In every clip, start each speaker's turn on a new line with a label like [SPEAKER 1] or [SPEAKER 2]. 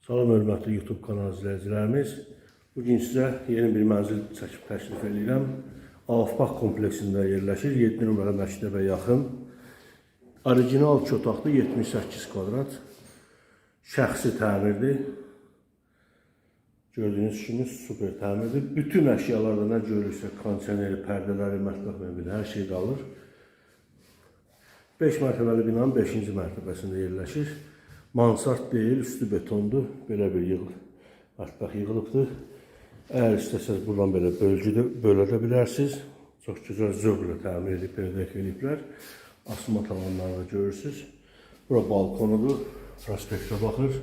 [SPEAKER 1] Salam hörmətli YouTube kanal izləyicilərimiz. Bu gün sizə yeni bir mənzil çəkib təklif edirəm. Avfaq kompleksində yerləşir. 7 nömrəli məktəbə yaxın. Orijinal iki otaqlı 78 kvadrat. Şəxsi təmirdir. Gördüyünüz kimi super təmirdir. Bütün əşyalarda nə görürsə, kondisioneri, pərdələri, mətbəx mebeli, hər şey qalır. 5 mərtəbəli binanın 5-ci mərtəbəsində yerləşir. Mansart deyil, üstü betondur. Belə bir yığıl, mətbəx yığılıbdır. Əgər istəsəz buradan belə bölgüdə bölə də bilərsiniz. Çox gözəl zövqlə təmir edib, belə ediblər. Asma tavanları da görürsüz. Bura balkonudur. Prospektə baxır.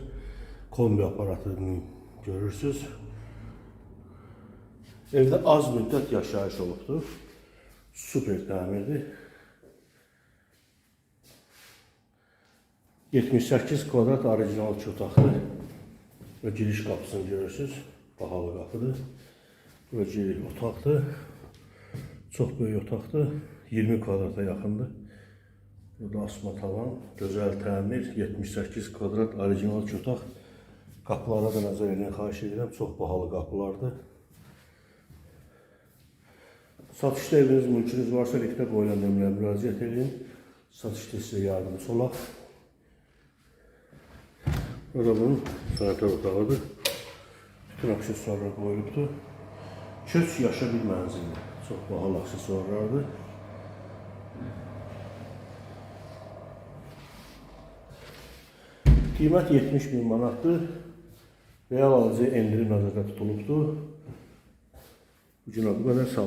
[SPEAKER 1] Kombi aparatını görürsüz. Evdə az müddət yaşayış olubdur. Super təmirdir. 78 kvadrat orijinal iki otaqlı və giriş qapısını görürsüz. Bahalı qapıdır. Və giriş otaqdır. Çox böyük otaqdır. 20 kvadrata yaxındır. Burada asma tavan, gözəl təmir, 78 kvadrat orijinal iki otaq. Qapılara da nəzər edin, xahiş edirəm. Çox bahalı qapılardır. Satışda eviniz, mülkünüz varsa liftə qoyulan nömrəyə müraciət edin. Satışda sizə yardımcı olaq. Burada bunun sanitär otağıdır. Bütün aksesuarlar qoyulubdur. Köç yaşa bir mənzildir. Çox bahalı aksesuarlardır. Qiymət 70 min manatdır. Real alıcı endirim nəzərdə tutulubdur. Günə bu qədər sağ.